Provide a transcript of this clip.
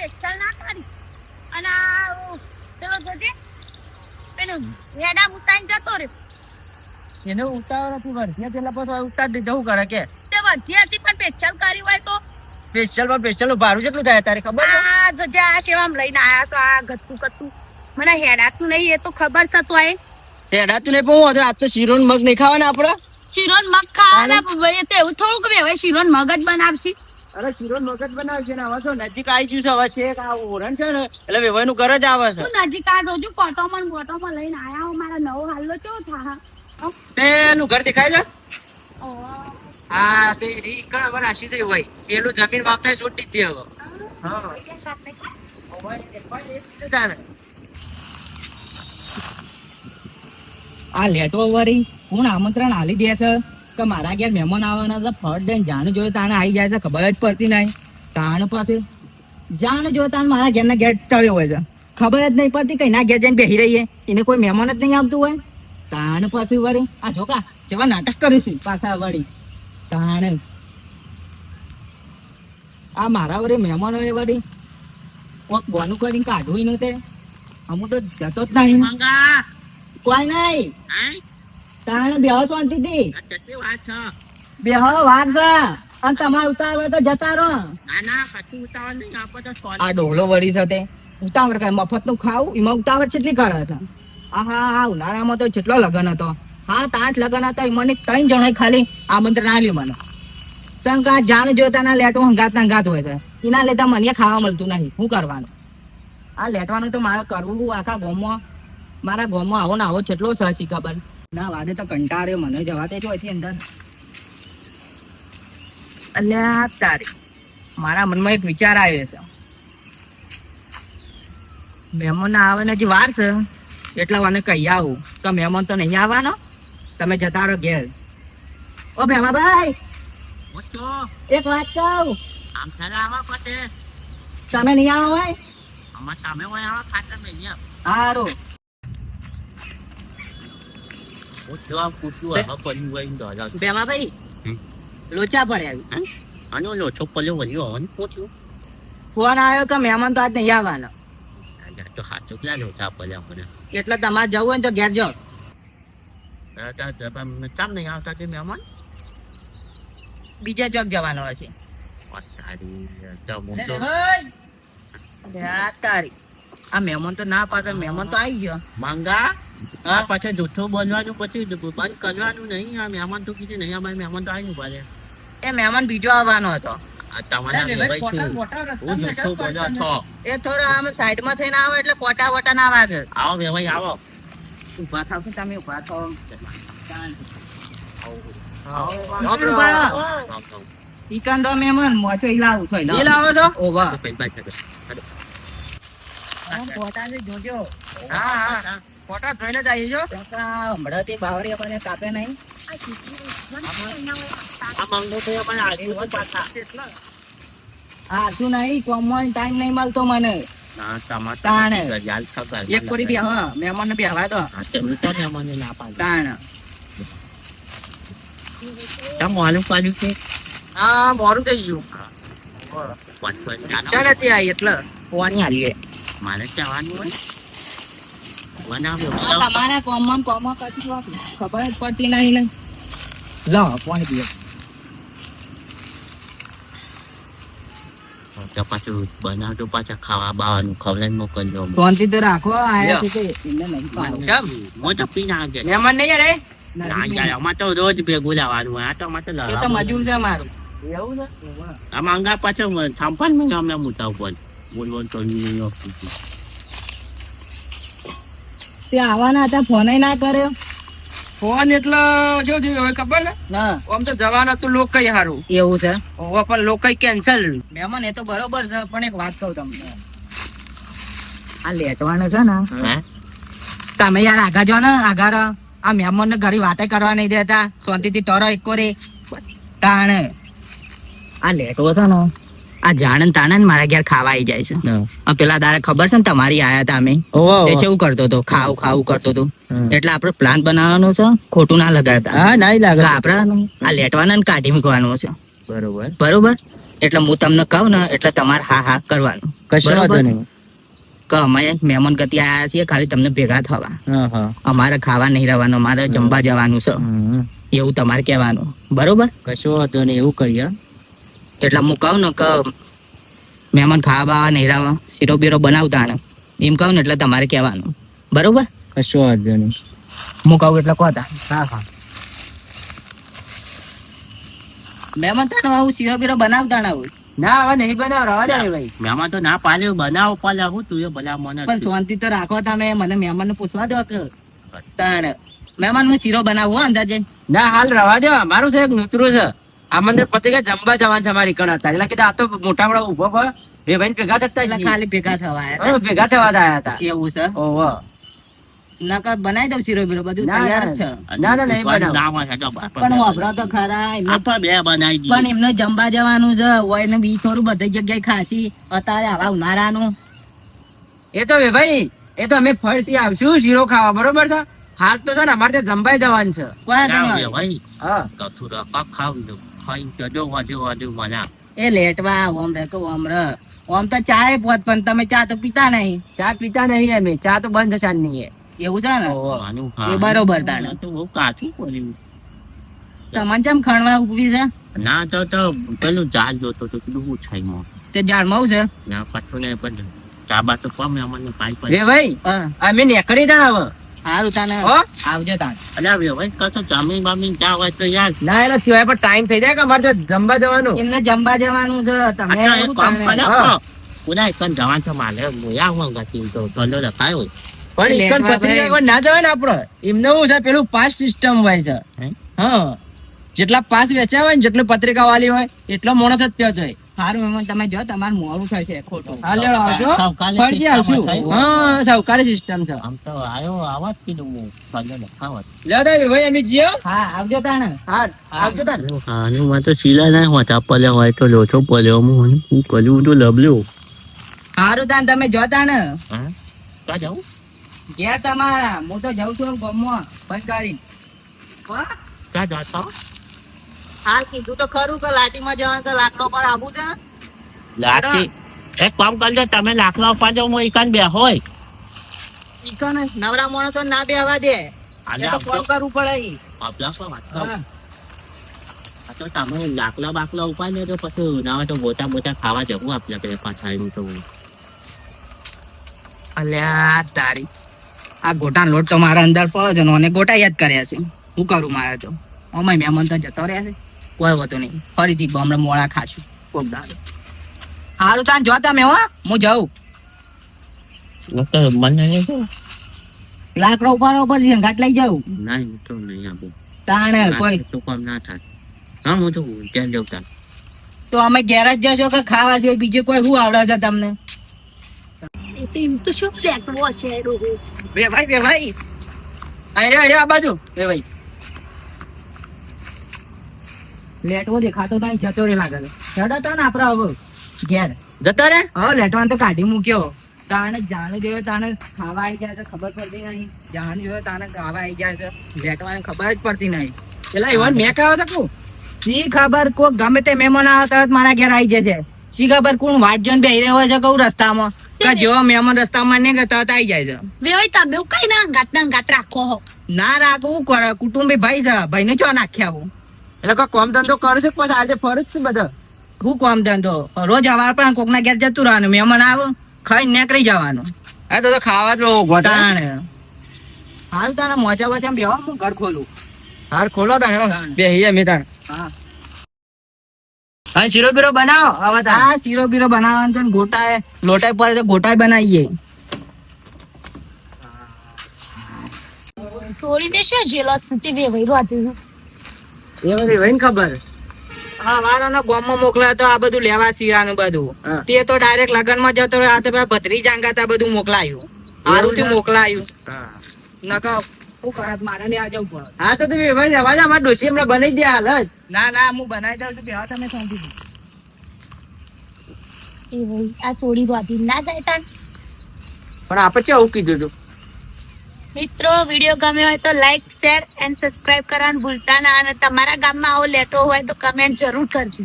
Special ના કરી. અને આ પેલો જોજે પેલું હેડા મુતાઈને જતો રે એને ઉતાવળ હતી વર્ધ્યા પેલા પછી ઉતાર દે જવું કરે કે? તે વધી હતી પણ સ્પેશિયલ કરી હોય તો. સ્પેશિયલમાં સ્પેશિયલ ભાડું કેટલું થાય તારે ખબર છે? આ જોજે આ સેવામ લઈને આયા તો આ ગત્તુ કત્તુ મને હેડાતું નહીં એ તો ખબર છે તો એ. હેડાતું નહીં પણ હું આજ તો શીરો મગ નહીં ખાવાના આપડે શીરોન મગ ખાવાના ભાઈ તો એવું થોડુંક હવે શીરોન મગ જ બનાવશી. અરે શીરો ને જ બનાવશે ને હવે શું નજીક આવી ગયું છે હવે છે આ ઓરણ છે ને એટલે વેવાઈનું ઘર જ આવે છે. તું નજીક આ રોજુ ફોટો માં ફોટો માં લઈને આયા હું મારા નવો હાલ્લો ચો થા? પેલું ઘર દેખાય છે? હા તે રી કણ વાર આશી છે ભાઈ. પેલું જમીન વાવતા છોડી જ દે હવે. હવે. આ લેટો વાળી કોણ આમંત્રણ આલી દે છે? કે મારા ઘેર મહેમાન આવવાના છે ફળ દઈને જાણ જોયે તાણે આવી જાય છે ખબર જ પડતી નહીં. તાણ પાસે જાણ જોયે તાણ મારા ઘેરના ઘેર ટળ્યો હોય છે. ખબર જ નહીં પડતી કઈ ના ઘેર જઈને બેસી રહીએ. એને કોઈ મહેમાન જ નહીં આવતું હોય. તાણ પાછું વળી આ જોકા જેવા નાટક કરીશું પાછા વળી. તાણ આ મારા વળી મહેમાનો એ વળી કોક બોનું કરીને કાઢવું નું તે અમુક તો જતો જ નહીં. કોઈ નહીં. તાણ બેહો શાંતિથી. બેહો વાર છે. અને તમારે ઉતાર તો જતા રહો. આ ડોલો વળી સાથે ઉતાવળ કઈ મફતનું ખાવું એમાં ઉતાવળ કેટલી કરે છે? આહા હા ઉનાળામાં તો કેટલો લગન હતો. સાત આઠ લગન હતા મને ત્રણ જણા ખાલી આમંત્રણ આવ્યું મને. શંકા જાણ જોતા ના લેટો હંગાત ના હંગાત હોય છે. એના લીધે મને ખાવા મળતું નહીં. શું કરવાનું? આ લેટવાનું તો મારે કરવું આખા ગોમમાં. મારા ગોમમાં આવો ને આવો કેટલો સહસી ખબર. ના વાદે તો કંટાળ્યો મને જવા દે અહીંથી અંદર. અલ્યા તારી. મારા મનમાં એક વિચાર આવ્યો છે. મહેમાન આવવાના જે વાર છે. એટલા વાને કહી આવું. તો મહેમાન તો નહીં આવવાનો? તમે જતા રહો ઘેર. ઓ ભેમાભાઈ! એક વાત કહું. તમે નહીં આવો હોય? સારું ભેમાભાઈ લોચા પડ્યા આનો લોચો પડ્યો વળ્યો હવે પૂછ્યું ફોન આવ્યો કે મહેમાન તો આજ નહીં આવવાનો. તો હાથો ક્યાં લોચા પડ્યા મને એટલે તમારે જવું હોય તો ઘેર જાઓ. કામ નહીં આવતા તે મહેમાન? બીજા ચોક જવાનો હશે આ મહેમાન તો ના પાછળ મહેમાન તો આવી ગયો. માંગા? હા? આ પાછળ જૂઠું બોલવાનું પછી બંધ કરવાનું નહીં આ મહેમાન તો કીધું નહીં અમારે મહેમાન તો આવી પડે એ મહેમાન બીજો આવવાનો હતો. એ થોડો આમ સાઈડમાં થઈને આવે એટલે કોટા વટા ના વાગે. આવો વેવાઈ આવો. ઊભા થાવ કે તમે ઊભા થાવ? આવો. આવો. ચિકન મહેમાન મોચો ઈલાવું છો ઈલાવો. છો? ઓવા જોજો. હા હા. ફોટા જોઈને જ આવી જો હમણાં તે બાવરી આપણને કાપે નહીં. આ માંગો તો પણ આગળ પાછા. હા શું નહીં કોમન ટાઈમ નહીં મળતો મને. ના તમારે તાણે. યાદ ખબર એક કોરી બી હા મહેમાન ને બેહવા દો. હા, તમે ના પાડો. તાણ. તમ માલુમ પાડ્યું છે? હા મોડું થઈ ગયું. ચાલે તે આવી એટલે. પોણી હાલીએ. મારે જવાનું હોય. તમારા કોમન કોમન કશું ખબર જ પડતી નહીં ને. લો પોણી પીએ તો પાછું બનાવતો પાછા ખાવા બાવાનું. ખવડાવી મોકલજો શાંતિ તો રાખો આયા છે તે નહીં પાડો. હું તો પી ના ગયા. મહેમાન નહીં રે ના જાય અમારે તો રોજ ભેગું લાવવાનું હોય. આ તો અમારે તો એ તો મજૂર છે મારું. એવું છે? આ માંગા પાછો સંપન્ન મેં અમને મોટા ઉપર બોલ બોલ તો નહીં. તે આવવાના હતા ફોન ના કર્યો. ફોન એટલે જો હવે ખબર ને ના આમ તો જવાનું હતું લોક કઈ હારું. એવું છે? હવે પણ લોક કઈ કેન્સલ મહેમાન એ તો બરોબર છે પણ એક વાત કહું તમને. આ લેટવાનો છે ને. તમે યાર આગા જો ને આગા આ મહેમાન ને ઘરે વાતે કરવા નહીં દેતા. શાંતિથી ટરો એક રે તાણે આ લેટવો છે ને. આ જાણન તાણન મારા ઘેર ખાવા આવી જાય છે. પેલા દાડે ખબર છે ને તમારી આયા હતા અમે? તે કેવું કરતો હતો? ખાવું ખાવું કરતો હતો. એટલે આપણે પ્લાન બનાવવાનો છે ખોટું ના લગાડતા. આપડે આ લેટવાના ને કાઢી મૂકવાનું છે. બરોબર. બરોબર? એટલે હું તમને કહું ને એટલે તમારે હા હા કરવાનું. કશો બરોબર. નહીં. કે અમે મહેમાન ગતિ આયા છીએ ખાલી તમને ભેગા થવા. અમારે ખાવા નહીં રહેવાનું અમારે જમવા જવાનું છે. એવું તમારે કહેવાનું. બરોબર? કશો વાંધો નહીં એવું કરીએ. એટલે હું કહું ને કે મહેમાન ખાવા બાવા નહીં શીરો બીરો બનાવતા ને એમ કહું ને એટલે તમારે કહેવાનું. બરોબર? કશો વાંધો નહીં. હું કહું એટલે કહો તા. હા હા. મહેમાન તને આવું શીરો બીરો બનાવતા ના હોય. ના હવે નહીં બનાવ રવા દે ભાઈ. મહેમાન તો ના પાલ્યો બનાવો પાલ્યા હું તું એ ભલા મને. પણ શાંતિ તો રાખો તમે મને મહેમાન ને પૂછવા દો કે. તાણ મહેમાન હું શીરો બનાવું અંદાજે? ના હાલ રવા દે મારું છે એક નૂતરું છે. આ મંદિર પતિ ગયા જમવા જવાનું છે અમારી કણ હતા. એટલે કીધું આ તો મોટા મોટા ઊભો બે ભાઈ ભેગા થતા એટલે ખાલી ભેગા થવા આવ્યા ભેગા થવા આવ્યા હતા. એવું છે? ઓહો. નકર બનાવી દઉં શીરો બીરો બધું તૈયાર છે. ના ના નહીં બનાવ. પણ વાપરો તો ખરા એમને બે બનાવી પણ એમને જમવા જવાનું છે હોય ને બી થોડું બધી જગ્યાએ ખાસી. અત્યારે આવા ઉનાળાનું. એ તો ભાઈ એ તો અમે ફરતી આવશું શીરો ખાવા બરોબર છે? હાલ તો છે ને અમારે ત્યાં જમવાઈ જવાનું છે. કોઈ વાંધો નહીં. હા એ લેટવા ઓમ રે તો ઓમ રે. ઓમ તો ચાય પોત પણ તમે ચા તો પીતા નહીં. ચા પીતા નહીં અમે. ચા તો બંધ છે નહીં એવું છે ને? એ બરોબર તાણે. તમને ચમ ખણવા ઊભી છે? ના તો તો પેલું ઝાડ જોતો તો કીધું હું છે તે તે ઝાડમાં છે? ના પાછું ને પણ ચા બા તો પમે અમને પાઈ પાઈ ભાઈ અમે નીકળી જા હવે. હારું તાને. આવજો તાણ. અલ્યા બે ભાઈ કશો જામીન બામીન ચા હોય તો યાર. ના એટલે સિવાય પણ ટાઈમ થઈ જાય કે અમારે તો જમવા જવાનું? એમને જમવા જવાનું છે તમે અચ્છા, એક એવું કામ તાણે. કરે તો. પુના એકન જવાન છે મારે. મોયા હું ગાતી તો તલો લખાયો પણ એકન પત્રિકા ના જવાય ને આપડે. એમને શું છે પેલું પાસ સિસ્ટમ હોય છે. હા? જેટલા પાસ વેચાય હોય ને જેટલું પત્રિકા વાલી હોય એટલો મોણસ જ ત્યાં જાય. હારું એમાં તમે જો તમારે મોડું થશે ખોટું. હા લેડો આવજો આવશું હા સિસ્ટમ છે. આમ તો આયો આવાજ કીધું હું. ભાગ્ય લખાવત લેડો ભાઈ અમે જીઓ. હા આવજો તાણે. હા આવજો તાર આનું માં તો સિલા ના હોતા પલ્યા હોય તો લોચો પલ્યો હું હું કલ્યું તો લબલ્યો. સારું તાણ તમે જો તાણે. ક્યાં જાઉં? ઘેર તમારા. હું તો જાઉં છું ગમવા. બંધ કરી. ક્યાં જાતા હાલ કીધું તો ખરું કે લાટીમાં જવાનું છે લાકડો પર આવું છે. એક કામ કરજો તમે લાકડા ઉપાડો હું એકાન બે હોય. નવરા માણસો ના બેહવા દે. એ તો ફોન કરવું પડે આપલા પર વાત કરો. તો તમે લાકડા બાકલા ઉપાડે તો પછી ના હોય તો ખાવા જવું આપડે બે પાછા એમ તો. અલ્યા તારી આ ગોટા લોટ તો મારા અંદર પડ્યો છે ને અને ગોટા યાદ કર્યા છે. હું કરું મારે તો? અમાય મહેમાન તો જતો રહ્યા છે. કોઈ વાતો નહીં. ફરીથી હમણાં મોળા ખાશું. કોક દાડો હારું તાન જો તમે હો હું જાઉં. તો મને નહીં લાકડો ઉપર ઉપર છે ઘાટ લઈ જાઉં. ના તો નહીં આપું તાણે કોઈ. તો કામ ના થાય. હા હું તો ત્યાં જાઉં તાર તો અમે ઘેર જ જશો કે ખાવા સિવાય બીજું કોઈ શું આવડે છે તમને? એમ તો શું લેટવો હશે રોહો. બે ભાઈ બે ભાઈ અરે અરે આ બાજુ. ભાઈ લેટવો દેખાતો તો જતો રે લાગે ચડો તો ને આપડે હવે ઘેર. જતો રે? હવે લેટવાન તો કાઢી મૂક્યો. તાણે જાણે જોયો તાણે ખાવા આવી જાય છે ખબર પડતી નહીં. જાણ જોયો તાણે ખાવા આવી જાય છે. લેટવાને ખબર જ પડતી નહીં. પેલા એવા મેં કહ્યો તો કું? શી ખબર કોઈ ગમે તે મહેમાન આવે તરત મારા ઘેર આવી જશે શી ખબર કોણ વાટ જોઈને બેહી રહ્યો છે કઉ રસ્તામાં? કે જો મહેમાન રસ્તામાં નહીં તરત આવી જાય છે. વેવાઈ તમે કઈ ના ગાત ના ગાત રાખો ના રાખવું કરે કુટુંબી ભાઈ છે ભાઈ ને ચો નાખ્યા હું. એટલે કોઈ કોમ ધંધો કરે છે પછી આજે ફરજ છે બધા? શું કોમ ધંધો? રોજ અવાર પણ કોકના ઘેર જતું રહેવાનું. મહેમાન આવે ખાઈ નીકળી જવાનું. આ તો તો ખાવા જ ઘટાણે હાલ તાણે. મોજા મોજા બેહો હું ઘર ખોલું. હાર ખોલો તા બે હિયા મેં તાર હા. હા શીરો બીરો બનાવો હવે હા આ શીરો બીરો બનાવવાનું છે ગોટાય લોટાય લોટાઈ પડે તો ગોટાઈ બનાવીએ. સોરી દેશે શું જેલસ નથી વૈરો રોતી એ બધી હોય ખબર? હા વારાના ગામમાં મોકલ્યા તો આ બધું લેવા શીરાનું બધું. તે તો ડાયરેક્ટ લગનમાં જતો રહ્યો આ તો પેલા ભત્રી જાંગાતા બધું મોકલાયું. હારું થી મોકલાયું. નકા હું કરત મારે ને આ જવું હા તો તમે ભાઈ રવા જા અમારે ડોસી હમણાં બનાવી દે હાલ જ ના ના હું બનાવી દઉં તો તમે શાંતિ એ ભાઈ આ સોડી રોતી ના જાય તાન પણ આપણે કેવું કીધું તું. મિત્રો વીડિયો ગમ્યો હોય તો લાઈક શેર એન્ડ સબસ્ક્રાઇબ કરવાનું ભૂલતા ના. અને તમારા ગામમાં આવો લેતો હોય તો કમેન્ટ જરૂર કરજો.